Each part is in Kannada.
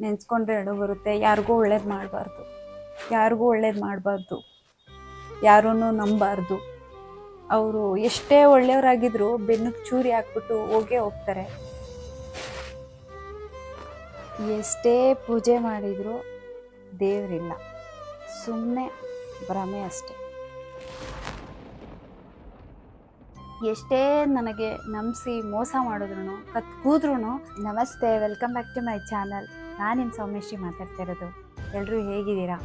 ನೆನೆಸ್ಕೊಂಡ್ರೆ ಅಳು ಬರುತ್ತೆ. ಯಾರಿಗೂ ಒಳ್ಳೇದು ಮಾಡಬಾರ್ದು. ಯಾರಿಗೂ ಒಳ್ಳೇದು ಮಾಡಬಾರ್ದು. ಯಾರೂ ನಂಬಾರ್ದು. ಅವರು ಎಷ್ಟೇ ಒಳ್ಳೆಯವರಾಗಿದ್ರು ಬೆನ್ನಿಗೆ ಚೂರಿ ಹಾಕ್ಬಿಟ್ಟು ಹೋಗೇ ಹೋಗ್ತಾರೆ. ಎಷ್ಟೇ ಪೂಜೆ ಮಾಡಿದರೂ ದೇವರಿಲ್ಲ. ಸುಮ್ಮನೆ ಭ್ರಮೆ ಅಷ್ಟೆ. ಎಷ್ಟೇ ನನಗೆ ನಂಬಿಸಿ ಮೋಸ ಮಾಡಿದ್ರು ಕತ್ಕೂದ್ರೂ ನಮಸ್ತೆ, welcome back to my channel. ನಾನು ನಿಮ್ಮ ಸೌಮೇಶಿ ಮಾತಾಡ್ತಾ ಇರೋದು? ಎಲ್ಲರೂ ಹೇಗಿದ್ದೀರಾ?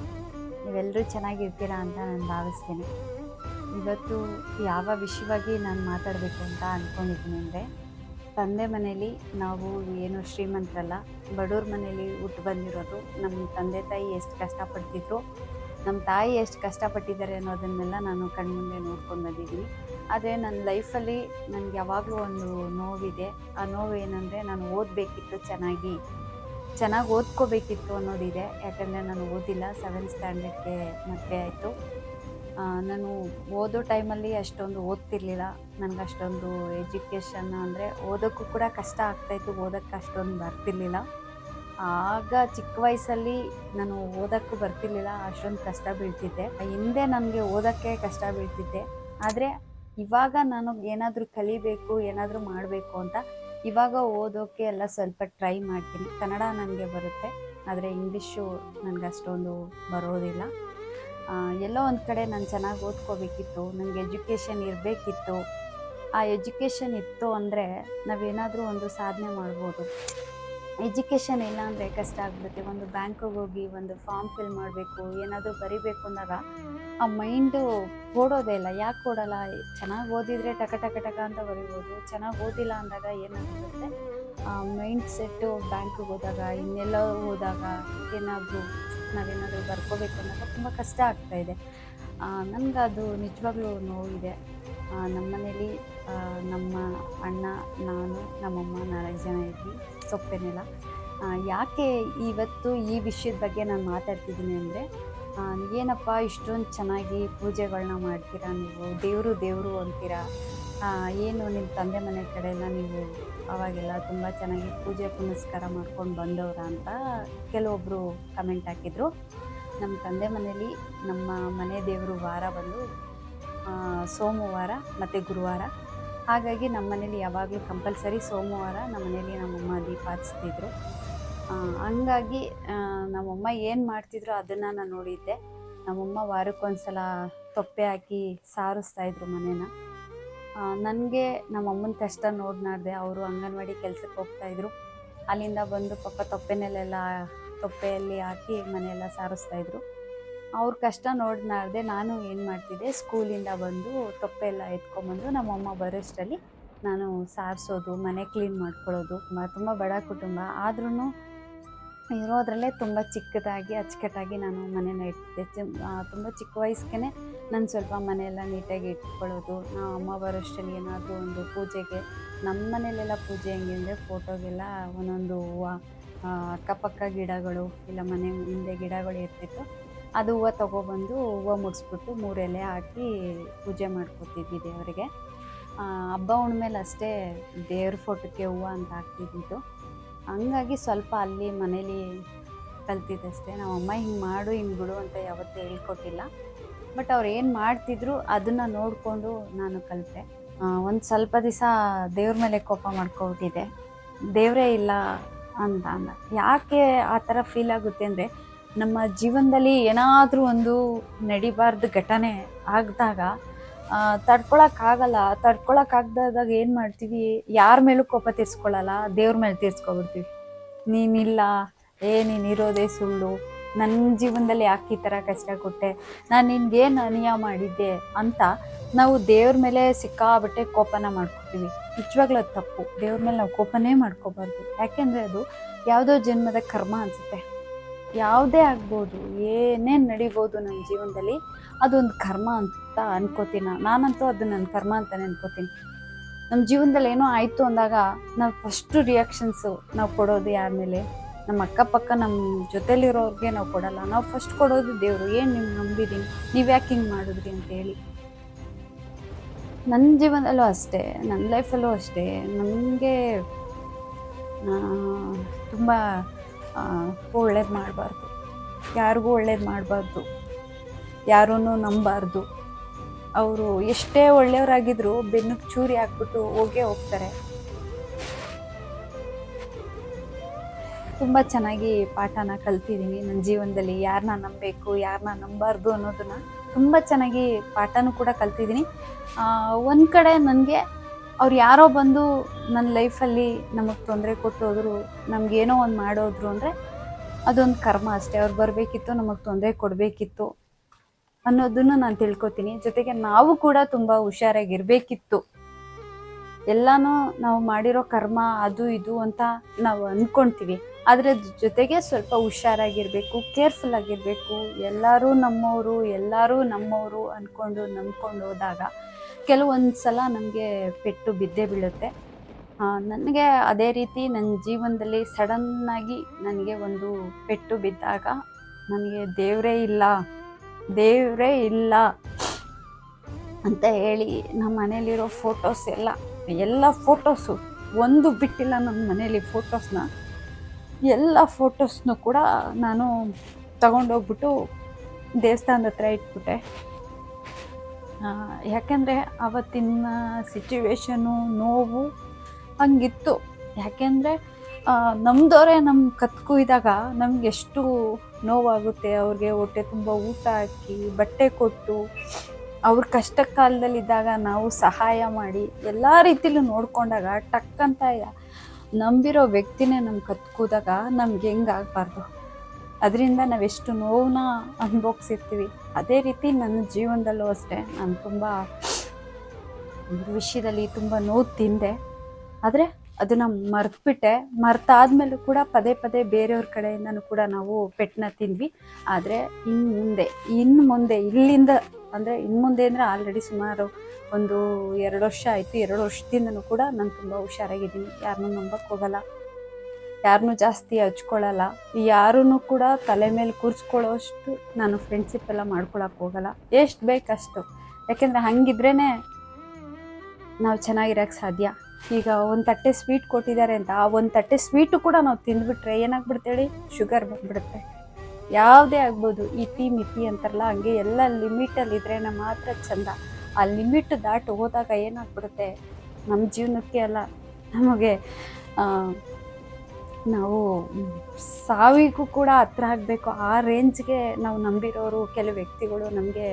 ನೀವೆಲ್ಲರೂ ಚೆನ್ನಾಗಿರ್ತೀರಾ ಅಂತ ನಾನು ಭಾವಿಸ್ತೀನಿ. ಇವತ್ತು ಯಾವ ವಿಷಯವಾಗಿ ನಾನು ಮಾತಾಡಬೇಕು ಅಂತ ಅಂದ್ಕೊಂಡಿದ್ದೀನಿ ಅಂದರೆ, ತಂದೆ ಮನೇಲಿ ನಾವು ಏನು ಶ್ರೀಮಂತರಲ್ಲ, ಬಡವ್ರ ಮನೇಲಿ ಹುಟ್ಟು ಬಂದಿರೋದು ನಮ್ಮ ತಂದೆ ತಾಯಿ ಎಷ್ಟು ಕಷ್ಟಪಡ್ತಿದ್ರು ನಮ್ಮ ತಾಯಿ ಎಷ್ಟು ಕಷ್ಟಪಟ್ಟಿದ್ದಾರೆ ಅನ್ನೋದನ್ನೆಲ್ಲ ನಾನು ಕಣ್ಮುಂದೆ ನೋಡ್ಕೊಂಡು ಬಂದಿದ್ದೀನಿ. ಆದರೆ ನನ್ನ ಲೈಫಲ್ಲಿ ನನಗೆ ಯಾವಾಗಲೂ ಒಂದು ನೋವಿದೆ. ಆ ನೋವು ಏನಂದರೆ ನಾನು ಓದಬೇಕಿತ್ತು ಚೆನ್ನಾಗಿ. ಚೆನ್ನಾಗಿ ಓದ್ಕೋಬೇಕಿತ್ತು ಅನ್ನೋದಿದೆ. ಯಾಕಂದರೆ ನಾನು ಓದಿಲ್ಲ ಸೆವೆಂತ್ ಸ್ಟ್ಯಾಂಡರ್ಡ್ಗೆ ಮದುವೆ ಆಯಿತು. ನಾನು ಓದೋ ಟೈಮಲ್ಲಿ ಅಷ್ಟೊಂದು ಓದ್ತಿರ್ಲಿಲ್ಲ. ನನಗೆ ಅಷ್ಟೊಂದು ಎಜುಕೇಷನ್ ಅಂದರೆ ಓದೋಕ್ಕೂ ಕೂಡ ಕಷ್ಟ ಆಗ್ತಾಯಿತ್ತು ಓದೋಕ್ಕೆ ಅಷ್ಟೊಂದು ಬರ್ತಿರ್ಲಿಲ್ಲ. ಆಗ ಚಿಕ್ಕ ವಯಸ್ಸಲ್ಲಿ ನಾನು ಓದೋಕ್ಕೂ ಬರ್ತಿರ್ಲಿಲ್ಲ, ಅಷ್ಟೊಂದು ಕಷ್ಟ ಬೀಳ್ತಿದ್ದೆ. ಹಿಂದೆ ನನಗೆ ಓದೋಕ್ಕೆ ಕಷ್ಟ ಬೀಳ್ತಿದ್ದೆ. ಆದರೆ ಇವಾಗ ನಾನು ಏನಾದರೂ ಕಲಿಬೇಕು, ಏನಾದರೂ ಮಾಡಬೇಕು ಅಂತ ಇವಾಗ ಓದೋಕ್ಕೆ ಎಲ್ಲ ಸ್ವಲ್ಪ ಟ್ರೈ ಮಾಡ್ತೀನಿ. ಕನ್ನಡ ನನಗೆ ಬರುತ್ತೆ, ಆದರೆ ಇಂಗ್ಲೀಷು ನನಗೆ ಅಷ್ಟೊಂದು ಬರೋದಿಲ್ಲ. ಎಲ್ಲೋ ಒಂದು ಕಡೆ ನಾನು ಚೆನ್ನಾಗಿ ಓದ್ಕೋಬೇಕಿತ್ತು, ನನಗೆ ಎಜುಕೇಷನ್ ಇರಬೇಕಿತ್ತು. ಆ ಎಜುಕೇಷನ್ ಇತ್ತು ಅಂದರೆ ನಾವೇನಾದರೂ ಒಂದು ಸಾಧನೆ ಮಾಡ್ಬೋದು. ಎಜುಕೇಷನ್ ಇಲ್ಲ ಅಂದರೆ ಕಷ್ಟ ಆಗ್ಬಿಡುತ್ತೆ. ಒಂದು ಬ್ಯಾಂಕಿಗೆ ಹೋಗಿ ಒಂದು ಫಾರ್ಮ್ ಫಿಲ್ ಮಾಡಬೇಕು, ಏನಾದರೂ ಬರಿಬೇಕು ಅಂದಾಗ ಆ ಮೈಂಡು ಓಡೋದೇ ಇಲ್ಲ. ಯಾಕೆ ಓಡಲ್ಲ? ಚೆನ್ನಾಗಿ ಓದಿದರೆ ಟಕ ಟಕ ಟಕ ಅಂತ ಬರಿಬೋದು. ಚೆನ್ನಾಗಿ ಓದಿಲ್ಲ ಅಂದಾಗ ಏನಾಗುತ್ತೆ ಆ ಮೈಂಡ್ ಸೆಟ್ಟು ಬ್ಯಾಂಕಿಗೆ ಹೋದಾಗ, ಇನ್ನೆಲ್ಲ ಹೋದಾಗ ಏನಾದರೂ ನಾವೇನಾದರೂ ಬರ್ಕೋಬೇಕು ಅಂದಾಗ ತುಂಬ ಕಷ್ಟ ಆಗ್ತಾ ಇದೆ. ನನಗೆ ಅದು ನಿಜವಾಗ್ಲೂ ನೋವಿದೆ ನಮ್ಮ ಮನೇಲಿ ನಮ್ಮ ಅಣ್ಣ, ನಾನು, ನಮ್ಮಮ್ಮ ನಾಲ್ಕು ಜನ ಇದ್ವಿ. ಸೊಪ್ಪೇನೆಲ್ಲ. ಯಾಕೆ ಇವತ್ತು ಈ ವಿಷಯದ ಬಗ್ಗೆ ನಾನು ಮಾತಾಡ್ತಿದ್ದೀನಿ ಅಂದರೆ ಏನಪ್ಪ ಇಷ್ಟೊಂದು ಚೆನ್ನಾಗಿ ಪೂಜೆಗಳನ್ನ ಮಾಡ್ತೀರಾ ನೀವು? ದೇವರು ದೇವರು ಅಂತೀರಾ? ಏನು ನಿಮ್ಮ ತಂದೆ ಮನೆ ಕಡೆಯೆಲ್ಲ ನೀವು ಅವಾಗೆಲ್ಲ ತುಂಬ ಚೆನ್ನಾಗಿ ಪೂಜೆ ಪುನಸ್ಕಾರ ಮಾಡ್ಕೊಂಡು ಬಂದವರ ಅಂತ ಕೆಲವೊಬ್ಬರು ಕಮೆಂಟ್ ಹಾಕಿದರು. ನಮ್ಮ ತಂದೆ ಮನೇಲಿ ನಮ್ಮ ಮನೆ ದೇವರು ವಾರ ಬಂದು ಸೋಮವಾರ ಮತ್ತು ಗುರುವಾರ ಹಾಗಾಗಿ ನಮ್ಮ ಮನೇಲಿ ಯಾವಾಗಲೂ ಕಂಪಲ್ಸರಿ ಸೋಮವಾರ ನಮ್ಮ ಮನೇಲಿ ನಮ್ಮಮ್ಮ ದೀಪ ಹಚ್ತಿದ್ರು. ಹಂಗಾಗಿ ನಮ್ಮಮ್ಮ ಏನು ಮಾಡ್ತಿದ್ರು ಅದನ್ನು ನಾನು ನೋಡಿದ್ದೆ. ನಮ್ಮಮ್ಮ ವಾರಕ್ಕೊಂದ್ಸಲ ತೊಪ್ಪೆ ಹಾಕಿ ಸಾರಿಸ್ತಾಯಿದ್ರು ಮನೇನ. ನನಗೆ ನಮ್ಮಮ್ಮನ ಕಷ್ಟ ನೋಡಿ ನಾಡ್ದೆ ಅವರು ಅಂಗನವಾಡಿ ಕೆಲಸಕ್ಕೆ ಹೋಗ್ತಾಯಿದ್ರು ಅಲ್ಲಿಂದ ಬಂದು ಪಪ್ಪ ತೊಪ್ಪೆನಲ್ಲೆಲ್ಲ, ತೊಪ್ಪೆಯಲ್ಲಿ ಹಾಕಿ ಮನೆಯೆಲ್ಲ ಸಾರಿಸ್ತಾಯಿದ್ರು ಅವ್ರ ಕಷ್ಟ ನೋಡ್ನಾರ್ದೆ ನಾನು ಏನು ಮಾಡ್ತಿದ್ದೆ, ಸ್ಕೂಲಿಂದ ಬಂದು ತೊಪ್ಪೆಲ್ಲ ಎತ್ಕೊಂಬಂದು ನಮ್ಮಮ್ಮ ಬರೋಷ್ಟರಲ್ಲಿ ನಾನು ಸಾರಿಸೋದು, ಮನೆ ಕ್ಲೀನ್ ಮಾಡ್ಕೊಳ್ಳೋದು, ತುಂಬ ಬಡ ಕುಟುಂಬ. ಆದ್ರೂ ಇರೋದ್ರಲ್ಲೇ ತುಂಬ ಚಿಕ್ಕದಾಗಿ, ಅಚ್ಚುಕಟ್ಟಾಗಿ ನಾನು ಮನೇನ ಇಟ್ಟಿದ್ದೆ. ತುಂಬ ಚಿಕ್ಕ ವಯಸ್ಸಿಗೆ ನಾನು ಸ್ವಲ್ಪ ಮನೆಯೆಲ್ಲ ನೀಟಾಗಿ ಇಟ್ಕೊಳ್ಳೋದು. ನಾವು ಅಮ್ಮ ಬರೋಷ್ಟರಲ್ಲಿ ಏನಾದರೂ ಒಂದು ಪೂಜೆಗೆ ನಮ್ಮ ಮನೇಲೆಲ್ಲ ಪೂಜೆ ಹೆಂಗೆ ಫೋಟೋಗೆಲ್ಲ ಒಂದೊಂದು ಹೂವು ಅಕ್ಕಪಕ್ಕ ಗಿಡಗಳು, ಇಲ್ಲ ಮನೆ ಹಿಂದೆ ಗಿಡಗಳು ಇರ್ತಿತ್ತು. ಅದು ಹೂವು ತೊಗೊಬಂದು ಹೂವು ಮುಡಿಸ್ಬಿಟ್ಟು ಮೂರೆಲೆ ಹಾಕಿ ಪೂಜೆ ಮಾಡ್ಕೊತಿದ್ವಿ ದೇವರಿಗೆ ಹಬ್ಬ ಹುಣ್ಮೇಲೆ ಅಷ್ಟೇ ದೇವ್ರ ಫೋಟೋಕ್ಕೆ ಹೂವು ಅಂತ ಹಾಕ್ತಿದ್ದಿದ್ದು. ಹಂಗಾಗಿ ಸ್ವಲ್ಪ ಅಲ್ಲಿ ಮನೇಲಿ ಕಲ್ತಿದ್ದಷ್ಟೇ ನಮ್ಮ ಅಮ್ಮ ಹಿಂಗೆ ಮಾಡು, ಹಿಂಗೆ ಬಿಡು ಅಂತ ಯಾವತ್ತೂ ಹೇಳ್ಕೊಟ್ಟಿಲ್ಲ. ಬಟ್ ಅವ್ರು ಏನು ಮಾಡ್ತಿದ್ರು ಅದನ್ನು ನೋಡಿಕೊಂಡು ನಾನು ಕಲಿತೆ. ಒಂದು ಸ್ವಲ್ಪ ದಿವಸ ದೇವ್ರ ಮೇಲೆ ಕೋಪ ಮಾಡ್ಕೊಬಿಟ್ಟಿದ್ದೆ ದೇವರೇ ಇಲ್ಲ ಅಂತ ಅಂದ. ಯಾಕೆ ಆ ಥರ ಫೀಲ್ ಆಗುತ್ತೆ ಅಂದರೆ ನಮ್ಮ ಜೀವನದಲ್ಲಿ ಏನಾದರೂ ಒಂದು ನಡಿಬಾರ್ದು ಘಟನೆ ಆಗಿದಾಗ ತಡ್ಕೊಳಕ್ಕಾಗಲ್ಲ ತಡ್ಕೊಳಕ್ಕಾಗ್ದಾಗ ಏನು ಮಾಡ್ತೀವಿ? ಯಾರ ಮೇಲೂ ಕೋಪ ತೀರ್ಸ್ಕೊಳ್ಳಲ್ಲ ದೇವ್ರ ಮೇಲೆ ತೀರ್ಸ್ಕೊಬಿಡ್ತೀವಿ. ನೀನಿಲ್ಲ, ಏ ನೀನು ಇರೋದೇ ಸುಳ್ಳು. ನನ್ನ ಜೀವನದಲ್ಲಿ ಯಾಕೆ ಈ ಥರ ಕಷ್ಟ ಕೊಟ್ಟೆ? ನಾನು ನಿನ್ಗೇನು ಅನ್ಯಾಯ ಮಾಡಿದ್ದೆ ಅಂತ ನಾವು ದೇವ್ರ ಮೇಲೆ ಸಿಕ್ಕಾಬಟ್ಟೆ ಕೋಪನ ಮಾಡ್ಕೊತೀವಿ. ನಿಜವಾಗ್ಲೂ ಅದು ತಪ್ಪು. ದೇವ್ರ ಮೇಲೆ ನಾವು ಕೋಪನೇ ಮಾಡ್ಕೋಬಾರ್ದು. ಯಾಕೆಂದರೆ ಅದು ಯಾವುದೋ ಜನ್ಮದ ಕರ್ಮ ಅನಿಸುತ್ತೆ. ಯಾವುದೇ ಆಗ್ಬೋದು ಏನೇನು ನಡಿಬೋದು ನನ್ನ ಜೀವನದಲ್ಲಿ, ಅದೊಂದು ಕರ್ಮ ಅಂತ ಅನ್ಕೋತೀನಿ. ನಾನಂತೂ ಅದು ನನ್ನ ಕರ್ಮ ಅಂತಲೇ ಅನ್ಕೋತೀನಿ. ನಮ್ಮ ಜೀವನದಲ್ಲಿ ಏನೋ ಆಯಿತು ಅಂದಾಗ ನಾವು ಫಸ್ಟು ರಿಯಾಕ್ಷನ್ಸು ನಾವು ಕೊಡೋದು ಯಾರ ಮೇಲೆ? ನಮ್ಮ ಅಕ್ಕಪಕ್ಕ ನಮ್ಮ ಜೊತೆಲಿರೋರಿಗೆ ನಾವು ಕೊಡಲ್ಲ. ನಾವು ಫಸ್ಟ್ ಕೊಡೋದು ದೇವರು. ಏನು ನೀವು ನಂಬಿದ್ದೀನಿ ನೀವು ಯಾಕೆ ಹಿಂಗೆ ಮಾಡಿದ್ರಿ ಅಂತ ಹೇಳಿ. ನನ್ನ ಜೀವನದಲ್ಲೂ ಅಷ್ಟೇ, ನನ್ನ ಲೈಫಲ್ಲೂ ಅಷ್ಟೇ. ನನಗೆ ತುಂಬ ಒಳ್ಳೇದು ಮಾಡಬಾರ್ದು. ಯಾರಿಗೂ ಒಳ್ಳೇದು ಮಾಡಬಾರ್ದು. ಯಾರೂ ನಂಬಾರ್ದು. ಅವರು ಎಷ್ಟೇ ಒಳ್ಳೆಯವರಾಗಿದ್ರು ಬೆನ್ನಿಗೆ ಚೂರಿ ಹಾಕ್ಬಿಟ್ಟು ಹೋಗೇ ಹೋಗ್ತಾರೆ. ತುಂಬ ಚೆನ್ನಾಗಿ ಪಾಠನ ಕಲ್ತಿದ್ದೀನಿ ನನ್ನ ಜೀವನದಲ್ಲಿ. ಯಾರನ್ನ ನಂಬಬೇಕು ಯಾರನ್ನ ನಂಬಾರ್ದು ಅನ್ನೋದನ್ನ ತುಂಬ ಚೆನ್ನಾಗಿ ಪಾಠನೂ ಕೂಡ ಕಲ್ತಿದ್ದೀನಿ. ಒಂದು ಕಡೆ ನನಗೆ ಅವ್ರು ಯಾರೋ ಬಂದು ನನ್ನ ಲೈಫಲ್ಲಿ ನಮಗೆ ತೊಂದರೆ ಕೊಟ್ಟು ಹೋದ್ರು ನಮಗೇನೋ ಒಂದು ಮಾಡೋದ್ರು ಅಂದರೆ ಅದೊಂದು ಕರ್ಮ ಅಷ್ಟೇ. ಅವ್ರು ಬರಬೇಕಿತ್ತು, ನಮಗೆ ತೊಂದರೆ ಕೊಡಬೇಕಿತ್ತು ಅನ್ನೋದನ್ನು ನಾನು ತಿಳ್ಕೊತೀನಿ. ಜೊತೆಗೆ ನಾವು ಕೂಡ ತುಂಬ ಹುಷಾರಾಗಿರಬೇಕಿತ್ತು. ಎಲ್ಲನೂ ನಾವು ಮಾಡಿರೋ ಕರ್ಮ, ಅದು ಇದು ಅಂತ ನಾವು ಅಂದ್ಕೊಳ್ತೀವಿ ಆದರೆ ಜೊತೆಗೆ ಸ್ವಲ್ಪ ಹುಷಾರಾಗಿರಬೇಕು, ಕೇರ್ಫುಲ್ ಆಗಿರಬೇಕು. ಎಲ್ಲರೂ ನಮ್ಮವರು ಎಲ್ಲರೂ ನಮ್ಮವರು ಅಂದ್ಕೊಂಡು ನಂಬ್ಕೊಂಡು ಹೋದಾಗ ಕೆಲವೊಂದು ಸಲ ನಮಗೆ ಪೆಟ್ಟು ಬಿದ್ದೇ ಬೀಳುತ್ತೆ. ನನಗೆ ಅದೇ ರೀತಿ ನನ್ನ ಜೀವನದಲ್ಲಿ ಸಡನ್ನಾಗಿ ನನಗೆ ಒಂದು ಪೆಟ್ಟು ಬಿದ್ದಾಗ ನನಗೆ ದೇವರೇ ಇಲ್ಲ ದೇವರೇ ಇಲ್ಲ ಅಂತ ಹೇಳಿ ನಮ್ಮ ಮನೇಲಿರೋ ಫೋಟೋಸ್ ಎಲ್ಲ ಎಲ್ಲ ಫೋಟೋಸು ಒಂದು ಬಿಟ್ಟಿಲ್ಲ ನನ್ನ ಮನೇಲಿ ಫೋಟೋಸ್ನ. ಎಲ್ಲ ಫೋಟೋಸ್ನು ಕೂಡ ನಾನು ತಗೊಂಡೋಗ್ಬಿಟ್ಟು ದೇವಸ್ಥಾನದ ಹತ್ರ ಇಟ್ಬಿಟ್ಟೆ. ಯಾಕೆಂದರೆ ಅವತ್ತಿನ ಸಿಚುವೇಶನು ನೋವು ಹಂಗಿತ್ತು. ಯಾಕೆಂದರೆ ನಮ್ಮದವರೇ ನಮ್ಮ ಕತ್ಕೊಯ್ದಾಗ ನಮ್ಗೆ ಎಷ್ಟು ನೋವಾಗುತ್ತೆ, ಅವ್ರಿಗೆ ಹೊಟ್ಟೆ ತುಂಬ ಊಟ ಹಾಕಿ, ಬಟ್ಟೆ ಕೊಟ್ಟು, ಅವ್ರ ಕಷ್ಟ ಕಾಲದಲ್ಲಿದ್ದಾಗ ನಾವು ಸಹಾಯ ಮಾಡಿ, ಎಲ್ಲ ರೀತಿಲೂ ನೋಡಿಕೊಂಡಾಗ ಟಕ್ಕಂತ ನಂಬಿರೋ ವ್ಯಕ್ತಿನೇ ನಮ್ಮ ಕತ್ಕೋದಾಗ ನಮ್ಗೆ ಹೆಂಗಾಗಬಾರ್ದು. ಅದರಿಂದ ನಾವೆಷ್ಟು ನೋವನ್ನ ಅನುಭವಿಸಿರ್ತೀವಿ. ಅದೇ ರೀತಿ ನನ್ನ ಜೀವನದಲ್ಲೂ ಅಷ್ಟೇ. ನಾನು ತುಂಬ ವಿಷಯದಲ್ಲಿ ತುಂಬ ನೋವು ತಿಂದೆ. ಆದರೆ ಅದನ್ನು ಮರೆತುಬಿಟ್ಟೆ. ಮರ್ತಾದ್ಮೇಲೂ ಕೂಡ ಪದೇ ಪದೇ ಬೇರೆಯವ್ರ ಕಡೆಯಿಂದನೂ ಕೂಡ ನಾವು ಪೆಟ್ಟನ್ನ ತಿಂದ್ವಿ. ಆದರೆ ಇನ್ನು ಮುಂದೆ ಇನ್ನು ಮುಂದೆ, ಇಲ್ಲಿಂದ ಅಂದರೆ ಇನ್ನು ಮುಂದೆ ಅಂದರೆ ಆಲ್ರೆಡಿ ಸುಮಾರು ಒಂದು ಎರಡು ವರ್ಷ ಆಯಿತು. ಎರಡು ವರ್ಷದಿಂದನೂ ಕೂಡ ನಾನು ತುಂಬ ಹುಷಾರಾಗಿದ್ದೀನಿ. ಯಾರನ್ನೂ ನಂಬಕ್ಕೆ ಹೋಗಲ್ಲ. ಯಾರನ್ನೂ ಜಾಸ್ತಿ ಹಚ್ಕೊಳ್ಳಲ್ಲ. ಯಾರೂ ಕೂಡ ತಲೆ ಮೇಲೆ ಕೂರಿಸ್ಕೊಳ್ಳೋಷ್ಟು ನಾನು ಫ್ರೆಂಡ್ಶಿಪ್ ಎಲ್ಲ ಮಾಡ್ಕೊಳಕ್ಕೆ ಹೋಗಲ್ಲ. ಎಷ್ಟು ಬೇಕಷ್ಟು. ಯಾಕೆಂದರೆ ಹಂಗಿದ್ರೇ ನಾವು ಚೆನ್ನಾಗಿರೋಕ್ಕೆ ಸಾಧ್ಯ. ಈಗ ಒಂದು ತಟ್ಟೆ ಸ್ವೀಟ್ ಕೊಟ್ಟಿದ್ದಾರೆ ಅಂತ, ಆ ಒಂದು ತಟ್ಟೆ ಸ್ವೀಟು ಕೂಡ ನಾವು ತಿಂದ್ಬಿಟ್ರೆ ಏನಾಗ್ಬಿಡುತ್ತೆ ಹೇಳಿ? ಶುಗರ್ ಬಂದ್ಬಿಡುತ್ತೆ. ಯಾವುದೇ ಆಗ್ಬೋದು ಇತಿ ಮಿತಿ ಅಂತಾರಲ್ಲ, ಹಂಗೆ ಎಲ್ಲ ಲಿಮಿಟಲ್ಲಿ ನಮ್ಮ ಮಾತ್ರ ಚಂದ. ಆ ಲಿಮಿಟ್ ದಾಟು ಹೋದಾಗ ಏನಾಗ್ಬಿಡುತ್ತೆ? ನಮ್ಮ ಜೀವನಕ್ಕೆ ಅಲ್ಲ, ನಮಗೆ ನಾವು ಸಾವಿಗೂ ಕೂಡ ಹತ್ರ ಆಗಬೇಕು. ಆ ರೇಂಜ್ಗೆ ನಾವು ನಂಬಿರೋರು ಕೆಲವು ವ್ಯಕ್ತಿಗಳು ನಮಗೆ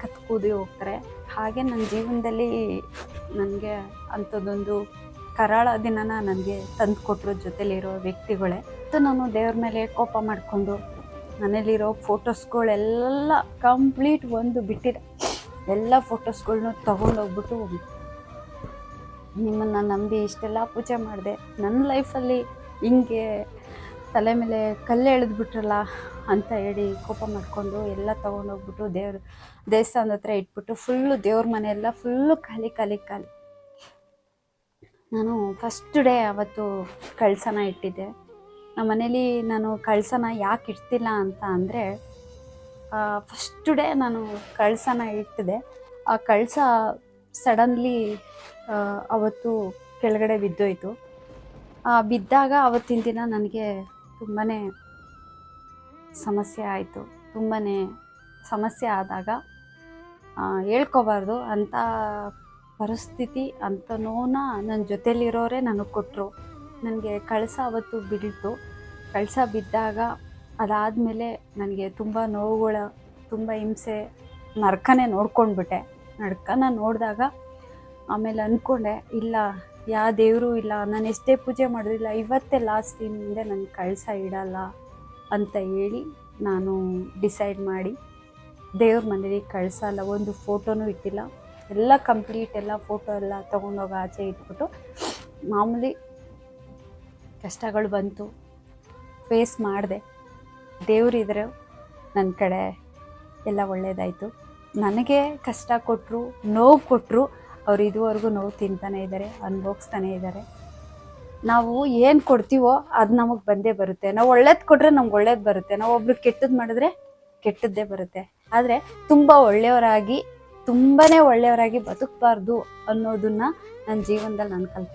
ಕತ್ಕೂದಿ ಹೋಗ್ತಾರೆ. ಹಾಗೆ ನನ್ನ ಜೀವನದಲ್ಲಿ ನನಗೆ ಅಂಥದ್ದೊಂದು ಕರಾಳ ದಿನನ ನನಗೆ ತಂದು ಕೊಟ್ಟರು ಜೊತೆಲಿರೋ ವ್ಯಕ್ತಿಗಳೇ. ಮತ್ತು ನಾನು ದೇವ್ರ ಮೇಲೆ ಕೋಪ ಮಾಡಿಕೊಂಡು ಮನೇಲಿರೋ ಫೋಟೋಸ್ಗಳೆಲ್ಲ ಕಂಪ್ಲೀಟ್ ಒಂದು ಬಿಟ್ಟಿದೆ. ಎಲ್ಲ ಫೋಟೋಸ್ಗಳನ್ನೂ ತೊಗೊಂಡೋಗ್ಬಿಟ್ಟು ನಿಮ್ಮನ್ನು ನಂಬಿ ಇಷ್ಟೆಲ್ಲ ಪೂಜೆ ಮಾಡಿದೆ. ನನ್ನ ಲೈಫಲ್ಲಿ ಹಿಂಗೆ ತಲೆ ಮೇಲೆ ಕಲ್ಲು ಎಳೆದ್ಬಿಟ್ರಲ್ಲ ಅಂತ ಹೇಳಿ ಕೋಪ ಮಾಡಿಕೊಂಡು ಎಲ್ಲ ತೊಗೊಂಡೋಗ್ಬಿಟ್ಟು ದೇವ್ರ ದೇವಸ್ಥಾನದ ಹತ್ರ ಇಟ್ಬಿಟ್ಟು ಫುಲ್ಲು ದೇವ್ರ ಮನೆಯೆಲ್ಲ ಫುಲ್ಲು ಖಾಲಿ ಖಾಲಿ ಖಾಲಿ. ನಾನು ಫಸ್ಟ್ ಡೇ ಅವತ್ತು ಕಳ್ಸನ ಇಟ್ಟಿದ್ದೆ. ನಮ್ಮ ಮನೇಲಿ ನಾನು ಕಳ್ಸನ ಯಾಕೆ ಇಡ್ತಿಲ್ಲ ಅಂತ ಅಂದರೆ ಫಸ್ಟ್ ಡೇ ನಾನು ಕಳ್ಸನ ಇಟ್ಟಿದೆ ಆ ಕಳಸ ಸಡನ್ಲಿ ಅವತ್ತು ಕೆಳಗಡೆ ಬಿದ್ದೋಯ್ತು. ಬಿದ್ದಾಗ ಅವತ್ತಿನ ದಿನ ನನಗೆ ತುಂಬಾ ಸಮಸ್ಯೆ ಆಯಿತು. ತುಂಬಾ ಸಮಸ್ಯೆ ಆದಾಗ ಹೇಳ್ಕೋಬಾರ್ದು ಅಂಥ ಪರಿಸ್ಥಿತಿ ಅಂಥ ನೋವನ್ನ ನನ್ನ ಜೊತೆಲಿರೋರೇ ನನಗೆ ಕೊಟ್ಟರು ನನಗೆ ಕಳಸ ಅವತ್ತು ಬಿಡಿತು. ಕಳಸ ಬಿದ್ದಾಗ ಅದಾದಮೇಲೆ ನನಗೆ ತುಂಬ ನೋವುಗಳು, ತುಂಬ ಹಿಂಸೆ, ನರ್ಕನೇ ನೋಡ್ಕೊಂಡ್ಬಿಟ್ಟೆ. ನಡ್ಕನ ನೋಡಿದಾಗ ಆಮೇಲೆ ಅಂದ್ಕೊಂಡೆ ಇಲ್ಲ ಯಾವ ದೇವರು ಇಲ್ಲ, ನಾನು ಎಷ್ಟೇ ಪೂಜೆ ಮಾಡೋದಿಲ್ಲ ಇವತ್ತೇ ಲಾಸ್ಟ್ ಮುಂದೆ ನನ್ನ ಕಳಸ ಇಡಲ್ಲ ಅಂತ ಹೇಳಿ ನಾನು ಡಿಸೈಡ್ ಮಾಡಿ ದೇವ್ರ ಮನೇಲಿ ಕಳಿಸಲ್ಲ ಒಂದು ಫೋಟೋನೂ ಇಟ್ಟಿಲ್ಲ. ಎಲ್ಲ ಕಂಪ್ಲೀಟ್ ಎಲ್ಲ ಫೋಟೋ ಎಲ್ಲ ತೊಗೊಂಡೋಗಿ ಆಚೆ ಇಟ್ಬಿಟ್ಟು ಮಾಮೂಲಿ ಕಷ್ಟಗಳು ಬಂತು. ಫೇಸ್ ಮಾಡಿದೆ. ದೇವರಿದ್ರೆ ನನ್ನ ಕಡೆ ಎಲ್ಲ ಒಳ್ಳೆಯದಾಯಿತು ನನಗೆ ಕಷ್ಟ ಕೊಟ್ಟರು ನೋವು ಕೊಟ್ಟರು ಅವ್ರು ಇದುವರೆಗೂ ನೋವು ತಿಂತಾನೆ ಇದ್ದಾರೆ ಅನುಭವಿಸ್ತಾನೆ ಇದ್ದಾರೆ. ನಾವು ಏನು ಕೊಡ್ತೀವೋ ಅದು ನಮಗೆ ಬಂದೇ ಬರುತ್ತೆ. ನಾವು ಒಳ್ಳೇದು ಕೊಟ್ಟರೆ ನಮ್ಗೆ ಒಳ್ಳೇದು ಬರುತ್ತೆ. ನಾವು ಒಬ್ರು ಕೆಟ್ಟದ್ದು ಮಾಡಿದ್ರೆ ಕೆಟ್ಟದ್ದೇ ಬರುತ್ತೆ. ಆದರೆ ತುಂಬ ಒಳ್ಳೆಯವರಾಗಿ ತುಂಬಾ ಒಳ್ಳೆಯವರಾಗಿ ಬದುಕಬಾರ್ದು ಅನ್ನೋದನ್ನ ನನ್ನ ಜೀವನದಲ್ಲಿ ನಾನು ಕಲ್ತು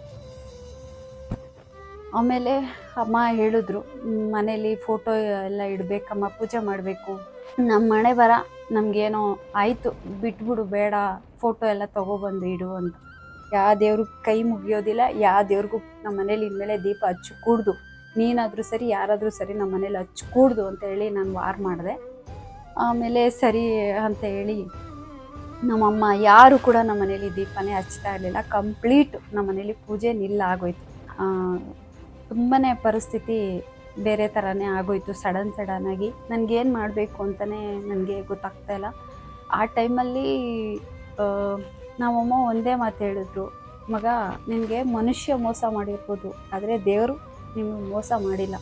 ಆಮೇಲೆ ಅಮ್ಮ ಹೇಳಿದ್ರು "ಹ್ಮ್, ಮನೇಲಿ ಫೋಟೋ ಎಲ್ಲ ಇಡಬೇಕಮ್ಮ ಪೂಜೆ ಮಾಡಬೇಕು. ನಮ್ಮ ಮನೆ ಬರ ನಮಗೇನೋ ಆಯಿತು, ಬಿಟ್ಬಿಡು, ಬೇಡ ಫೋಟೋ ಎಲ್ಲ ತೊಗೊಬಂದು ಇಡು ಅಂತ. ಯಾವ ದೇವ್ರಿಗೆ ಕೈ ಮುಗಿಯೋದಿಲ್ಲ ಯಾವ ದೇವ್ರಿಗೂ ನಮ್ಮ ಮನೇಲಿ ಇನ್ಮೇಲೆ ದೀಪ ಹಚ್ಚು ಕೂಡ್ದು ನೀನಾದರೂ ಸರಿ, ಯಾರಾದರೂ ಸರಿ ನಮ್ಮ ಮನೇಲಿ ಹಚ್ಚು ಕೂಡ್ದು ಅಂತ ಹೇಳಿ ನಾನು ವಾರ್ ಮಾಡಿದೆ. ಆಮೇಲೆ ಸರಿ ಅಂತ ಹೇಳಿ ನಮ್ಮಮ್ಮ ಯಾರು ಕೂಡ ನಮ್ಮ ಮನೇಲಿ ದೀಪನೇ ಹಚ್ತಾ ಇರಲಿಲ್ಲ. ಕಂಪ್ಲೀಟ್ ನಮ್ಮ ಮನೇಲಿ ಪೂಜೆ ನಿಲ್ಲ ಆಗೋಯ್ತು. ತುಂಬಾ ಪರಿಸ್ಥಿತಿ ಬೇರೆ ಥರನೇ ಆಗೋಯ್ತು ಸಡನ್ ಸಡನ್ ಆಗಿ. ನನಗೇನು ಮಾಡಬೇಕು ಅಂತಲೇ ನನಗೆ ಗೊತ್ತಾಗ್ತಾ ಇಲ್ಲ. ಆ ಟೈಮಲ್ಲಿ ನಮ್ಮಮ್ಮ ಒಂದೇ ಮಾತು ಹೇಳಿದ್ರು, ಮಗ, ನಿನಗೆ ಮನುಷ್ಯ ಮೋಸ ಮಾಡಿರ್ಬೋದು, ಆದರೆ ದೇವರು ನಿಮಗೆ ಮೋಸ ಮಾಡಿಲ್ಲ.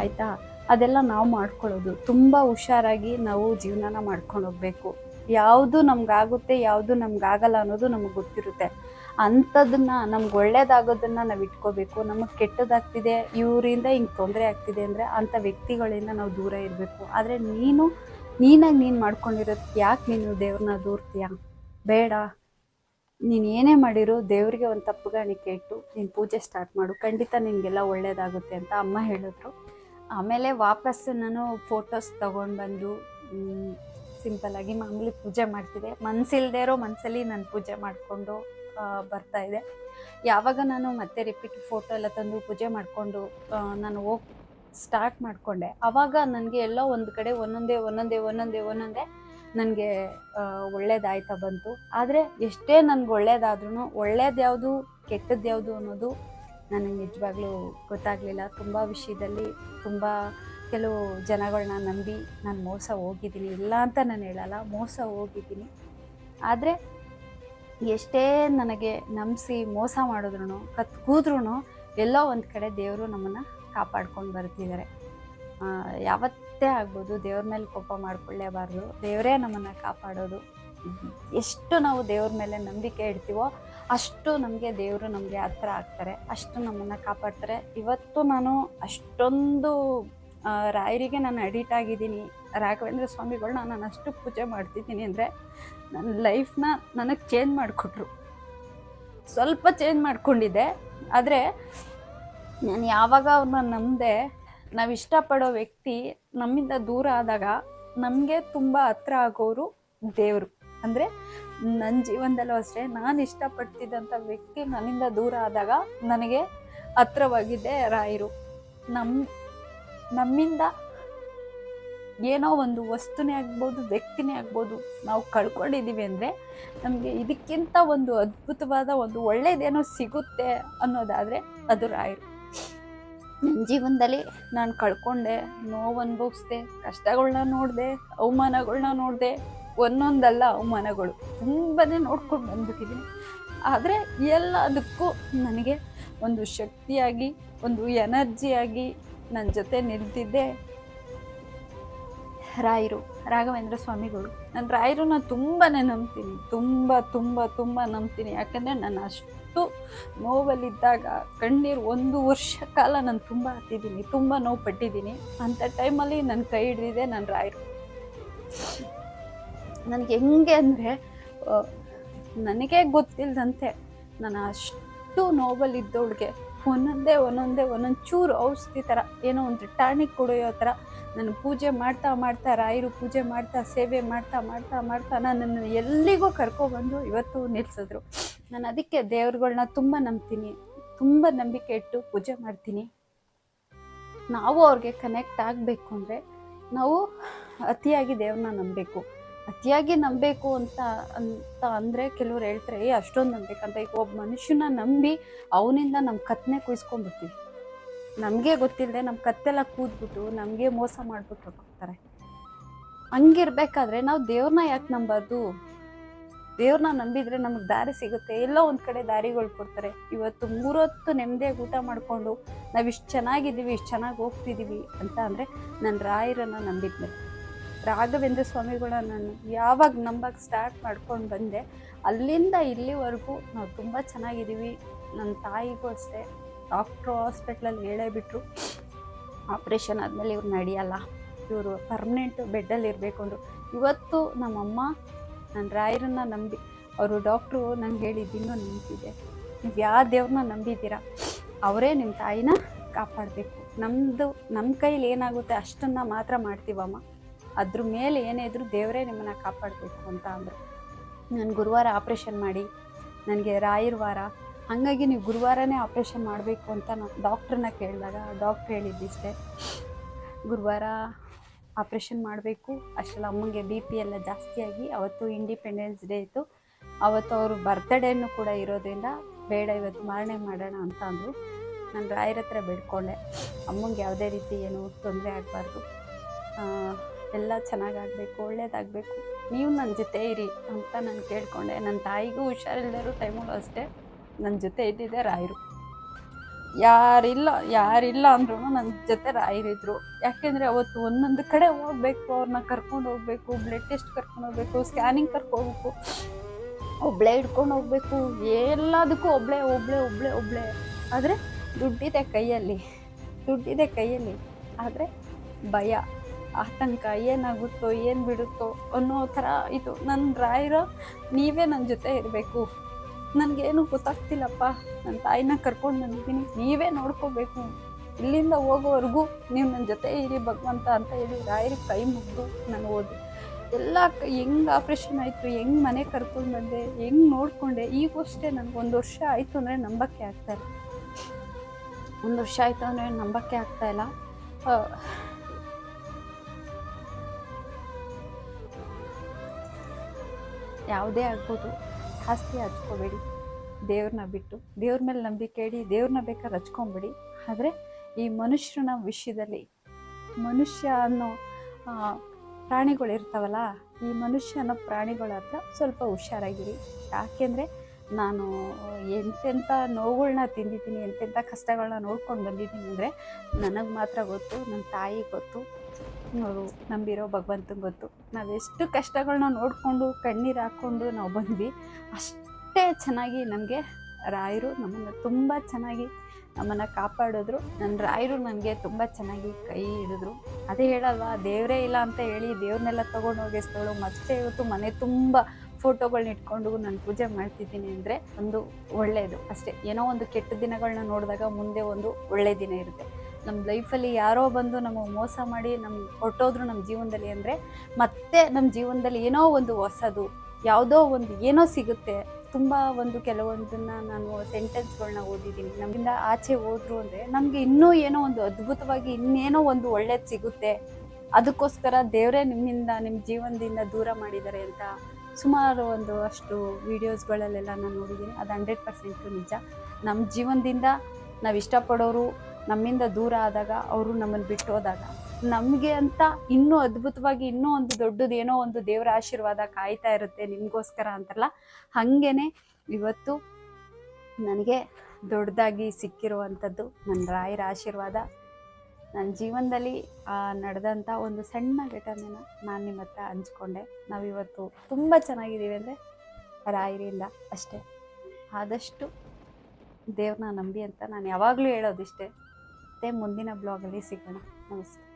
ಆಯಿತಾ? ಅದೆಲ್ಲ ನಾವು ಮಾಡ್ಕೊಳ್ಳೋದು. ತುಂಬ ಹುಷಾರಾಗಿ ನಾವು ಜೀವನನ ಮಾಡ್ಕೊಂಡು ಹೋಗಬೇಕು. ಯಾವುದು ನಮಗಾಗುತ್ತೆ, ಯಾವುದು ನಮಗಾಗಲ್ಲ ಅನ್ನೋದು ನಮಗೆ ಗೊತ್ತಿರುತ್ತೆ. ಅಂಥದನ್ನ ನಮ್ಗೆ ಒಳ್ಳೇದಾಗೋದನ್ನ ನಾವು ಇಟ್ಕೋಬೇಕು. ನಮಗೆ ಕೆಟ್ಟದಾಗ್ತಿದೆ, ಇವರಿಂದ ಹಿಂಗೆ ತೊಂದರೆ ಆಗ್ತಿದೆ ಅಂದರೆ ಅಂಥ ವ್ಯಕ್ತಿಗಳಿಂದ ನಾವು ದೂರ ಇರಬೇಕು. ಆದರೆ ನೀನು, ನೀನಾಗಿ ನೀನು ಮಾಡ್ಕೊಂಡಿರೋದು ಯಾಕೆ ನೀನು ದೇವ್ರನ್ನ ದೂರ್ತೀಯ? ಬೇಡ. ನೀನು ಏನೇ ಮಾಡಿರೋ ದೇವರಿಗೆ ಒಂದು ತಪ್ಪುಗಾಣಿಕೆ ಇಟ್ಟು ನೀನು ಪೂಜೆ ಸ್ಟಾರ್ಟ್ ಮಾಡು. ಖಂಡಿತ ನಿನಗೆಲ್ಲ ಒಳ್ಳೇದಾಗುತ್ತೆ ಅಂತ ಅಮ್ಮ ಹೇಳಿದ್ರು. ಆಮೇಲೆ ವಾಪಸ್ ನಾನು ಫೋಟೋಸ್ ತೊಗೊಂಡು ಬಂದು ಸಿಂಪಲ್ಲಾಗಿ ಮಾಮೂಲಿ ಪೂಜೆ ಮಾಡ್ತಿದ್ದೆ. ಮನಸ್ಸಿಲ್ದೇ ಇರೋ ಮನಸ್ಸಲ್ಲಿ ನಾನು ಪೂಜೆ ಮಾಡಿಕೊಂಡು ಬರ್ತಾ ಇದೆ. ಯಾವಾಗ ನಾನು ಮತ್ತೆ ರಿಪೀಟ್ ಫೋಟೋ ಎಲ್ಲ ತಂದು ಪೂಜೆ ಮಾಡಿಕೊಂಡು ನಾನು ಹೋಗಿ ಸ್ಟಾರ್ಟ್ ಮಾಡಿಕೊಂಡೆ. ಆವಾಗ ನನಗೆ ಎಲ್ಲ ಒಂದು ಕಡೆ ಒಂದೊಂದೇ ಒಂದೊಂದೇ ಒಂದೊಂದೇ ಒಂದೊಂದೇ ನನಗೆ ಒಳ್ಳೇದಾಯ್ತಾ ಬಂತು. ಆದರೆ ಎಷ್ಟೇ ನನಗೆ ಒಳ್ಳೇದಾದ್ರೂ ಒಳ್ಳೇದು ಯಾವುದು ಕೆಟ್ಟದ್ದು ಯಾವುದು ಅನ್ನೋದು ನನಗೆ ನಿಜವಾಗ್ಲೂ ಗೊತ್ತಾಗಲಿಲ್ಲ. ತುಂಬ ವಿಷಯದಲ್ಲಿ ತುಂಬ ಕೆಲವು ಜನಗಳನ್ನ ನಂಬಿ ನಾನು ಮೋಸ ಹೋಗಿದ್ದೀನಿ. ಇಲ್ಲ ಅಂತ ನಾನು ಹೇಳಲ್ಲ, ಮೋಸ ಹೋಗಿದ್ದೀನಿ. ಆದರೆ ಎಷ್ಟೇ ನನಗೆ ನಂಬಿಸಿ ಮೋಸ ಮಾಡಿದ್ರು ಕತ್ ಕೂದ್ರೂ ಎಲ್ಲೋ ಒಂದು ಕಡೆ ದೇವರು ನಮ್ಮನ್ನು ಕಾಪಾಡ್ಕೊಂಡು ಬರ್ತಿದ್ದಾರೆ ಯಾವತ್ತೇ ಆಗ್ಬೋದು ದೇವ್ರ ಮೇಲೆ ಕೋಪ ಮಾಡ್ಕೊಳ್ಳೇಬಾರ್ದು. ದೇವರೇ ನಮ್ಮನ್ನು ಕಾಪಾಡೋದು. ಎಷ್ಟು ನಾವು ದೇವ್ರ ಮೇಲೆ ನಂಬಿಕೆ ಇಡ್ತೀವೋ, ಅಷ್ಟು ನಮಗೆ ದೇವರು ನಮಗೆ ಹತ್ರ ಆಗ್ತಾರೆ. ಅಷ್ಟು ನಮ್ಮನ್ನು ಕಾಪಾಡ್ತಾರೆ. ಇವತ್ತು ನಾನು ಅಷ್ಟೊಂದು ರಾಯರಿಗೆ ನಾನು ಅಡಿಟ್ ಆಗಿದ್ದೀನಿ. ರಾಘವೇಂದ್ರ ಸ್ವಾಮಿಗಳನ್ನ ನಾನು ಅಷ್ಟು ಪೂಜೆ ಮಾಡ್ತಿದ್ದೀನಿ ಅಂದರೆ ನನ್ನ ಲೈಫ್ನ ನನಗೆ ಚೇಂಜ್ ಮಾಡಿಕೊಟ್ರು. ಸ್ವಲ್ಪ ಚೇಂಜ್ ಮಾಡಿಕೊಂಡಿದ್ದೆ, ಆದರೆ ನಾನು ಯಾವಾಗ ಅವ್ರನ್ನ ನಂಬಿದೆ, ನಾವು ಇಷ್ಟಪಡೋ ವ್ಯಕ್ತಿ ನಮ್ಮಿಂದ ದೂರ ಆದಾಗ ನಮಗೆ ತುಂಬ ಹತ್ರ ಆಗೋರು ದೇವರು. ಅಂದರೆ ನನ್ನ ಜೀವನದಲ್ಲೂ ಅಷ್ಟೇ, ನಾನು ಇಷ್ಟಪಡ್ತಿದ್ದಂಥ ವ್ಯಕ್ತಿ ನನ್ನಿಂದ ದೂರ ಆದಾಗ ನನಗೆ ಹತ್ರವಾಗಿದ್ದೆ ರಾಯರು. ನಮ್ಮ ನಮ್ಮಿಂದ ಏನೋ ಒಂದು ವಸ್ತುನೇ ಆಗ್ಬೋದು, ವ್ಯಕ್ತಿನೇ ಆಗ್ಬೋದು ನಾವು ಕಳ್ಕೊಂಡಿದ್ದೀವಿ ಅಂದರೆ ನಮಗೆ ಇದಕ್ಕಿಂತ ಒಂದು ಅದ್ಭುತವಾದ ಒಂದು ಒಳ್ಳೆಯದೇನೋ ಸಿಗುತ್ತೆ ಅನ್ನೋದಾದರೆ ಅದು ರಾಯರು ನನ್ನ ಜೀವನದಲ್ಲಿ ನಾನು ಕಳ್ಕೊಂಡೆ ನೋವು ಅನುಭವಿಸ್ದೆ ಕಷ್ಟಗಳನ್ನ ನೋಡಿದೆ ಅವಮಾನಗಳನ್ನ ನೋಡಿದೆ, ಒಂದೊಂದಲ್ಲ ಅವಮಾನಗಳು. ತುಂಬಾ ನೋಡ್ಕೊಂಡು ಬಂದ್ಬಿಟ್ಟಿದ್ದೀನಿ ಆದರೆ ಎಲ್ಲದಕ್ಕೂ ನನಗೆ ಒಂದು ಶಕ್ತಿಯಾಗಿ, ಒಂದು ಎನರ್ಜಿಯಾಗಿ ನನ್ನ ಜೊತೆ ನಿಲ್ತಿದ್ದೆ. ರಾಯರು, ರಾಘವೇಂದ್ರ ಸ್ವಾಮಿಗಳು. ನಾನು ರಾಯರನ್ನ ತುಂಬಾ ನಂಬ್ತೀನಿ. ತುಂಬ ತುಂಬ ತುಂಬ ನಂಬ್ತೀನಿ. ಯಾಕಂದರೆ ನಾನು ಅಷ್ಟು ನೋವಲ್ಲಿದ್ದಾಗ, ಕಣ್ಣೀರು ಒಂದು ವರ್ಷ ಕಾಲ ನಾನು ತುಂಬ ಹತ್ತಿದ್ದೀನಿ. ತುಂಬ ನೋವು ಪಟ್ಟಿದ್ದೀನಿ ಅಂಥ ಟೈಮಲ್ಲಿ ನನ್ನ ಕೈ ಹಿಡಿದಿದೆ ನನ್ನ ರಾಯರು. ನನಗೆ ಹೆಂಗೆ ಅಂದರೆ ನನಗೆ ಗೊತ್ತಿಲ್ಲದಂತೆ ನಾನು ಅಷ್ಟು ನೋವಲ್ಲಿದ್ದವಳಿಗೆ ಒಂದೊಂದೇ ಒಂದೊಂದೇ ಒಂದೊಂದು ಚೂರು ಔಷಧಿ ಥರ ಏನೋ ಒಂದು ಟಾನಿಕ್ ಕುಡಿಯೋ ಥರ ನಾನು ಪೂಜೆ ಮಾಡ್ತಾ ಮಾಡ್ತಾ ರಾಯರು ಪೂಜೆ ಮಾಡ್ತಾ, ಸೇವೆ ಮಾಡ್ತಾ ಮಾಡ್ತಾ ಮಾಡ್ತಾ ನನ್ನನ್ನು ಎಲ್ಲಿಗೂ ಕರ್ಕೊಬಂದು ಇವತ್ತು ನಿಲ್ಲಿಸಿದ್ರು. ನಾನು ಅದಕ್ಕೆ ದೇವ್ರುಗಳನ್ನ ತುಂಬ ನಂಬ್ತೀನಿ, ತುಂಬ ನಂಬಿಕೆ ಇಟ್ಟು ಪೂಜೆ ಮಾಡ್ತೀನಿ. ನಾವು ಅವ್ರಿಗೆ ಕನೆಕ್ಟ್ ಆಗಬೇಕು ಅಂದರೆ ನಾವು ಅತಿಯಾಗಿ ದೇವ್ರನ್ನ ನಂಬಬೇಕು. ಅತಿಯಾಗಿ ನಂಬಬೇಕು ಅಂತ ಅಂತ ಅಂದರೆ ಕೆಲವ್ರು ಹೇಳ್ತಾರೆ, ಏ, ಅಷ್ಟೊಂದು ನಂಬಬೇಕಂತ ಈಗ ಒಬ್ಬ ಮನುಷ್ಯನ ನಂಬಿ ಅವನಿಂದ ನಮ್ಮ ಕತ್ನೆ ಕುಯ್ಸ್ಕೊಂಡ್ಬಿಡ್ತೀವಿ. ನಮಗೆ ಗೊತ್ತಿಲ್ಲದೆ ನಮ್ಮ ಕತ್ತೆಲ್ಲ ಕೂದ್ಬಿಟ್ಟು ನಮಗೆ ಮೋಸ ಮಾಡಿಬಿಟ್ಟು ಹೋಗ್ತಾರೆ. ಹಂಗಿರ್ಬೇಕಾದ್ರೆ ನಾವು ದೇವ್ರನ್ನ ಯಾಕೆ ನಂಬಾರ್ದು? ದೇವ್ರನ್ನ ನಂಬಿದ್ರೆ ನಮಗೆ ದಾರಿ ಸಿಗುತ್ತೆ. ಎಲ್ಲೋ ಒಂದು ಕಡೆ ದಾರಿಗಳು ಕೊಡ್ತಾರೆ. ಇವತ್ತು ಮೂರೊತ್ತು ನೆಮ್ಮದಿಯಾಗಿ ಊಟ ಮಾಡಿಕೊಂಡು ನಾವು ಇಷ್ಟು ಚೆನ್ನಾಗಿದ್ದೀವಿ, ಇಷ್ಟು ಚೆನ್ನಾಗಿ ಹೋಗ್ತಿದ್ದೀವಿ ಅಂತ ಅಂದರೆ ನಾನು ರಾಯರನ್ನು ನಂಬಿದ್ಮೇಲೆ ರಾಘವೇಂದ್ರ ಸ್ವಾಮಿಗಳನ್ನ ನಾನು ಯಾವಾಗ ನಂಬಕ್ಕೆ ಸ್ಟಾರ್ಟ್ ಮಾಡ್ಕೊಂಡು ಬಂದೆ, ಅಲ್ಲಿಂದ ಇಲ್ಲಿವರೆಗೂ ನಾವು ತುಂಬ ಚೆನ್ನಾಗಿದ್ದೀವಿ. ನನ್ನ ತಾಯಿಗೂ ಅಷ್ಟೇ. ಡಾಕ್ಟ್ರು ಹಾಸ್ಪಿಟ್ಲಲ್ಲಿ ಹೇಳೇ ಬಿಟ್ಟರು ಆಪ್ರೇಷನ್ ಆದಮೇಲೆ ಇವ್ರು ನಡೆಯಲ್ಲ. ಇವರು ಪರ್ಮನೆಂಟ್ ಬೆಡ್ಡಲ್ಲಿ ಇರಬೇಕು ಅಂದರು. ಇವತ್ತು ನಮ್ಮಮ್ಮ ನನ್ನ ರಾಯರನ್ನ ನಂಬಿ, ಅವರು ಡಾಕ್ಟ್ರು ನಂಗೆ ಹೇಳಿದ್ದು ಇನ್ನೂ ನೆನಪಿದೆ. ನೀವು ಯಾವ ದೇವ್ರನ್ನ ನಂಬಿದ್ದೀರಾ? ಅವರೇ ನಿಮ್ಮ ತಾಯಿನ ಕಾಪಾಡಬೇಕು. ನಮ್ಮದು ನಮ್ಮ ಕೈಲಿ ಏನಾಗುತ್ತೆ ಅಷ್ಟನ್ನು ಮಾತ್ರ ಮಾಡ್ತೀವಮ್ಮ. ಅದ್ರ ಮೇಲೆ ಏನೇ ಇದ್ರೂ ದೇವರೇ ನಿಮ್ಮನ್ನು ಕಾಪಾಡಬೇಕು ಅಂತ ಅಂದರು. ನಾನು ಗುರುವಾರ ಆಪ್ರೇಷನ್ ಮಾಡಿ, ನನಗೆ ರಾಯರ್ ವಾರ ಹಾಗಾಗಿ ನೀವು ಗುರುವಾರನೇ ಆಪ್ರೇಷನ್ ಮಾಡಬೇಕು ಅಂತ ನಾನು ಡಾಕ್ಟ್ರನ್ನ ಕೇಳಿದಾಗ, ಡಾಕ್ಟ್ರ್ ಹೇಳಿದ್ದಿಷ್ಟೇ, ಗುರುವಾರ ಆಪ್ರೇಷನ್ ಮಾಡಬೇಕು. ಅಷ್ಟೆಲ್ಲ ಅಮ್ಮಂಗೆ ಬಿ ಪಿ ಎಲ್ಲ ಜಾಸ್ತಿಯಾಗಿ ಅವತ್ತು ಇಂಡಿಪೆಂಡೆನ್ಸ್ ಡೇ ಇತ್ತು. ಅವತ್ತು ಅವರು ಬರ್ತ್ಡೇನು ಕೂಡ ಇರೋದ್ರಿಂದ ಬೇಡ, ಇವತ್ತು ಮಾರಣೆ ಮಾಡೋಣ ಅಂತ ಅಂದರು. ನಾನು ರಾಯರ ಹತ್ರ ಬೇಡ್ಕೊಂಡೆ. ಅಮ್ಮಂಗೆ ಯಾವುದೇ ರೀತಿ ಏನು ತೊಂದರೆ ಆಗಬಾರ್ದು. ಎಲ್ಲ ಚೆನ್ನಾಗಾಗಬೇಕು, ಒಳ್ಳೇದಾಗಬೇಕು. ನೀವು ನನ್ನ ಜೊತೆ ಇರಿ ಅಂತ ನಾನು ಕೇಳಿಕೊಂಡೆ. ನನ್ನ ತಾಯಿಗೂ ಹುಷಾರಿಲ್ಲರೂ ಟೈಮಲ್ಲೂ ಅಷ್ಟೇ. ನನ್ನ ಜೊತೆ ಇದ್ದಿದ್ದೆ ರಾಯರು. ಯಾರಿಲ್ಲ ಯಾರಿಲ್ಲ ಅಂದ್ರೂ ನನ್ನ ಜೊತೆ ರಾಯರಿದ್ರು ಯಾಕೆಂದರೆ ಅವತ್ತು ಒಂದೊಂದು ಕಡೆ ಹೋಗ್ಬೇಕು ಅವ್ರನ್ನ ಕರ್ಕೊಂಡು ಹೋಗ್ಬೇಕು ಬ್ಲಡ್ ಟೆಸ್ಟ್ ಕರ್ಕೊಂಡು ಹೋಗ್ಬೇಕು ಸ್ಕ್ಯಾನಿಂಗ್ ಕರ್ಕೊಂಡು ಹೋಗ್ಬೇಕು ಒಬ್ಳೆ ಹಿಡ್ಕೊಂಡು ಹೋಗ್ಬೇಕು, ಎಲ್ಲದಕ್ಕೂ ಒಬ್ಳೆ ಒಬ್ಳೆ ಒಬ್ಳೆ ಒಬ್ಳೆ. ಆದರೆ ದುಡ್ಡಿದೆ ಕೈಯಲ್ಲಿ ದುಡ್ಡಿದೆ ಕೈಯಲ್ಲಿ. ಆದರೆ ಭಯ, ಆತಂಕ, ಏನಾಗುತ್ತೋ, ಏನು ಬಿಡುತ್ತೋ ಅನ್ನೋ ಥರ ಇದು. ನನ್ನ ರಾಯರ, ನೀವೇ ನನ್ನ ಜೊತೆ ಇರಬೇಕು. ನನಗೇನು ಗೊತ್ತಾಗ್ತಿಲ್ಲಪ್ಪ. ನನ್ನ ತಾಯಿನ ಕರ್ಕೊಂಡು ಬಂದಿದ್ದೀನಿ. ನೀವೇ ನೋಡ್ಕೋಬೇಕು. ಇಲ್ಲಿಂದ ಹೋಗೋವರೆಗೂ ನೀವು ನನ್ನ ಜೊತೆ ಇರಿ ಭಗವಂತ ಅಂತ ಹೇಳಿ ರಾಯರಿಗೆ ಕೈ ಮುಗಿದು ನಾನು ಓದಿ. ಎಲ್ಲ ಹೆಂಗೆ ಆಪ್ರೇಷನ್ ಆಯಿತು, ಹೆಂಗೆ ಮನೆ ಕರ್ಕೊಂಡು ಬಂದೆ, ಹೆಂಗೆ ನೋಡಿಕೊಂಡೆ ಈಗೂ ಅಷ್ಟೇ ನನಗೆ ಒಂದು ವರ್ಷ ಆಯಿತು ಅಂದರೆ ನಂಬಕ್ಕೆ ಆಗ್ತಾ ಇಲ್ಲ. ಒಂದು ವರ್ಷ ಆಯಿತು ಅಂದರೆ ನಂಬಕ್ಕೆ ಇಲ್ಲ. ಯಾವುದೇ ಆಗ್ಬೋದು. ಜಾಸ್ತಿ ಹಚ್ಕೋಬೇಡಿ. ದೇವ್ರನ್ನ ಬಿಟ್ಟು, ದೇವ್ರ ಮೇಲೆ ನಂಬಿಕೆ ಇಡಿ, ದೇವ್ರನ್ನ ಬೇಕಾದ್ರೆ ಹಚ್ಕೊಂಬಿಡಿ. ಆದರೆ ಈ ಮನುಷ್ಯನ ವಿಷಯದಲ್ಲಿ, ಮನುಷ್ಯ ಅನ್ನೋ ಪ್ರಾಣಿಗಳು ಪ್ರಾಣಿಗಳಿರ್ತಾವಲ್ಲ ಈ ಮನುಷ್ಯ ಅನ್ನೋ ಪ್ರಾಣಿಗಳ ಹತ್ರ ಸ್ವಲ್ಪ ಹುಷಾರಾಗಿರಿ. ಯಾಕೆಂದರೆ ನಾನು ಎಂತೆಂಥ ನೋವುಗಳನ್ನ ತಿಂದಿದ್ದೀನಿ ಎಂತೆಂಥ ಕಷ್ಟಗಳನ್ನ ನೋಡ್ಕೊಂಡು ಬಂದಿದ್ದೀನಿ ಅಂದರೆ, ನನಗೆ ಮಾತ್ರ ಗೊತ್ತು ನನ್ನ ತಾಯಿಗೆ ಗೊತ್ತು. ಅವರು ನಂಬಿರೋ ಭಗವಂತನ ಗೊತ್ತು. ನಾವೆಷ್ಟು ಕಷ್ಟಗಳನ್ನ ನೋಡಿಕೊಂಡು, ಕಣ್ಣೀರು ಹಾಕ್ಕೊಂಡು ನಾವು ಬಂದ್ವಿ. ಅಷ್ಟೇ ಚೆನ್ನಾಗಿ ನಮಗೆ ರಾಯರು ನಮ್ಮನ್ನು ತುಂಬ ಚೆನ್ನಾಗಿ ನಮ್ಮನ್ನು ಕಾಪಾಡಿದ್ರು. ನನ್ನ ರಾಯರು ನನಗೆ ತುಂಬ ಚೆನ್ನಾಗಿ ಕೈ ಹಿಡಿದ್ರು. ಅದೇ ಹೇಳಲ್ವಾ, ದೇವರೇ ಇಲ್ಲ ಅಂತ ಹೇಳಿ ದೇವ್ರನ್ನೆಲ್ಲ ತೊಗೊಂಡು ಹೋಗಿಸ್ತಳು ಮತ್ತೆ ಇವತ್ತು ಮನೆ ತುಂಬ ಫೋಟೋಗಳನ್ನ ಇಟ್ಕೊಂಡು ನಾನು ಪೂಜೆ ಮಾಡ್ತಿದ್ದೀನಿ ಅಂದರೆ ಒಂದು ಒಳ್ಳೆಯದು ಅಷ್ಟೇ, ಏನೋ ಒಂದು ಕೆಟ್ಟ ದಿನಗಳನ್ನ ನೋಡಿದಾಗ ಮುಂದೆ ಒಂದು ಒಳ್ಳೆಯ ದಿನ ಇರುತ್ತೆ. ನಮ್ಮ ಲೈಫಲ್ಲಿ ಯಾರೋ ಬಂದು ನಮಗೆ ಮೋಸ ಮಾಡಿ ನಮ್ಮ ಹೊಟ್ಟೋದ್ರು ನಮ್ಮ ಜೀವನದಲ್ಲಿ ಅಂದರೆ ಮತ್ತೆ ನಮ್ಮ ಜೀವನದಲ್ಲಿ ಏನೋ ಒಂದು ಹೊಸದು, ಯಾವುದೋ ಒಂದು ಏನೋ ಸಿಗುತ್ತೆ. ತುಂಬ ಒಂದು ಕೆಲವೊಂದನ್ನ ನಾನು ಸೆಂಟೆನ್ಸ್ಗಳನ್ನ ಓದಿದ್ದೀನಿ. ನಮ್ಮಿಂದ ಆಚೆ ಹೋದ್ರು ಅಂದರೆ ನಮಗೆ ಇನ್ನೂ ಏನೋ ಒಂದು ಅದ್ಭುತವಾಗಿ ಇನ್ನೇನೋ ಒಂದು ಒಳ್ಳೇದು ಸಿಗುತ್ತೆ. ಅದಕ್ಕೋಸ್ಕರ ದೇವರೇ ನಿಮ್ಮಿಂದ ನಿಮ್ಮ ಜೀವನದಿಂದ ದೂರ ಮಾಡಿದ್ದಾರೆ ಅಂತ ಸುಮಾರು ಒಂದು ಅಷ್ಟು ವೀಡಿಯೋಸ್ಗಳಲ್ಲೆಲ್ಲ ನಾನು ನೋಡಿದ್ದೀನಿ. ಅದು ಹಂಡ್ರೆಡ್ ಪರ್ಸೆಂಟು ನಿಜ. ನಮ್ಮ ಜೀವನದಿಂದ ನಾವು ಇಷ್ಟಪಡೋರು ನಮ್ಮಿಂದ ದೂರ ಆದಾಗ ಅವರು ನಮ್ಮನ್ನು ಬಿಟ್ಟು ಹೋದಾಗ ನಮಗೆ ಅಂತ ಇನ್ನೂ ಅದ್ಭುತವಾಗಿ ಇನ್ನೂ ಒಂದು ದೊಡ್ಡದು ಏನೋ ಒಂದು ದೇವರ ಆಶೀರ್ವಾದ ಕಾಯ್ತಾ ಇರುತ್ತೆ ನಿಮಗೋಸ್ಕರ ಅಂತಾರಲ್ಲ ಹಾಗೇನೆ ಇವತ್ತು ನನಗೆ ದೊಡ್ಡದಾಗಿ ಸಿಕ್ಕಿರುವಂಥದ್ದು ನನ್ನ ರಾಯರ ಆಶೀರ್ವಾದ. ನನ್ನ ಜೀವನದಲ್ಲಿ ನಡೆದಂಥ ಒಂದು ಸಣ್ಣ ಘಟನೆ ನಾನು ನಿಮ್ಮ ಹತ್ರ ಹಂಚ್ಕೊಂಡೆ. ನಾವಿವತ್ತು ತುಂಬ ಚೆನ್ನಾಗಿದ್ದೀವಿ ಅಂದರೆ ರಾಯರಿಂದ ಅಷ್ಟೇ. ಆದಷ್ಟು ದೇವ್ರನ್ನ ನಂಬಿ ಅಂತ ನಾನು ಯಾವಾಗಲೂ ಹೇಳೋದಿಷ್ಟೇ. ಮತ್ತೆ ಮುಂದಿನ ಬ್ಲಾಗಲ್ಲಿ ಸಿಗೋಣ. ನಮಸ್ತೆ.